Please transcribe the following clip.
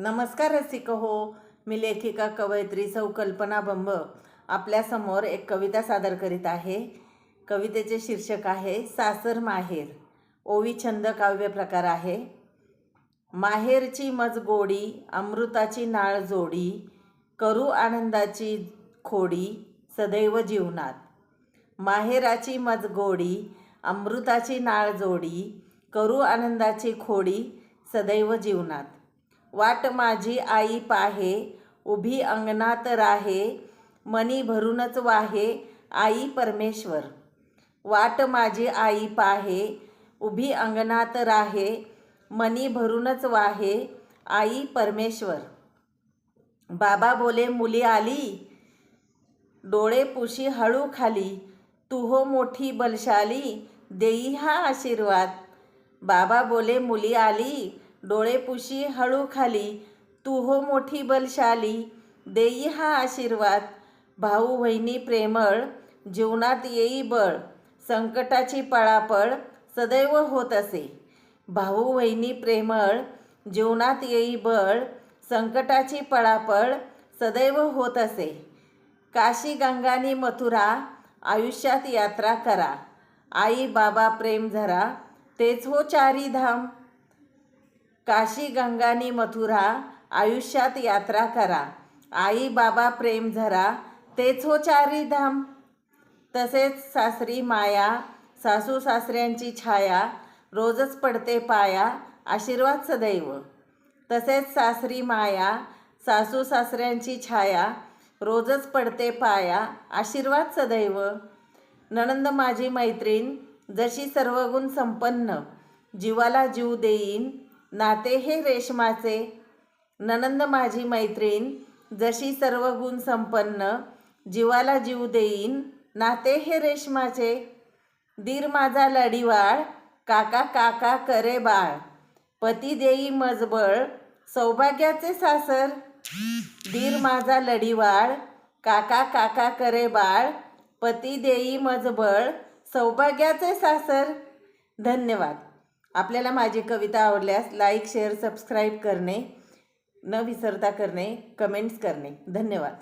नमस्कार रसिक हो. मी लेखिका कवयित्री सौ कल्पना बंब. आपल्यासमोर एक कविता सादर करीत आहे. कवितेचे शीर्षक आहे सासर माहेर. ओवी छंद काव्य प्रकार आहे. माहेरची मज गोडी अमृताची नाळ जोडी करू आनंदाची खोडी सदैव जीवनात. माहेराची मज गोडी अमृताची नाळ जोडी करू आनंदाची खोडी सदैव जीवनात. वाट माझी आई पाहे उभी अंगणात राहे मनी भरूनच वाहे आई परमेश्वर. वाट माझी आई पाहे उभी अंगणात राहे मनी भरूनच वाहे आई परमेश्वर. बाबा बोले मुली आली. डोळे पुशी हळू खाली. तू हो मोठी बलशाली देई हा आशीर्वाद. बाबा बोले मुली आली. डोळे पुशी हळू खाली. तू हो मोठी बलशाली. देई हा आशीर्वाद. भाऊ वहिनी प्रेमळ. जीवनात येई बळ. संकटाची पळापळ सदैव होत असे. भाऊ वहिनी प्रेमळ. जीवनात येई बळ. संकटाची पळापळ सदैव होत असे. काशी गंगानी मथुरा आयुष्यात यात्रा करा. आई बाबा प्रेम झरा तेच हो चारी धाम. काशी गंगानी मथुरा आयुष्यात यात्रा करा. आई बाबा प्रेम झरा तेच हो चारी धाम. तसेच सासरी माया सासू सासऱ्यांची छाया. रोजच पडते पाया. आशीर्वाद सदैव. तसेच सासरी माया सासू सासऱ्यांची छाया. रोजच पडते पाया. आशीर्वाद सदैव. नणंद माझी मैत्रीण जशी सर्वगुण संपन्न जीवाला जीव देईन. नाते हे रेशमाचे. ननंद माझी मैत्रीण जशी सर्व गुण संपन्न जीवाला जीव देईन नाते हे रेशमाचे. दीर माझा लढीवाळ काका काका करे बाळ. पती देई मजबळ सौभाग्याचे सासर. दीर माझा लढीवाळ काका काका करे बाळ. पती देई मजबळ सौभाग्याचे सासर. धन्यवाद. आपल्याला माझी कविता आवडल्यास लाईक शेअर सबस्क्राईब करणे न विसरता करणे कमेंट्स करणे. धन्यवाद.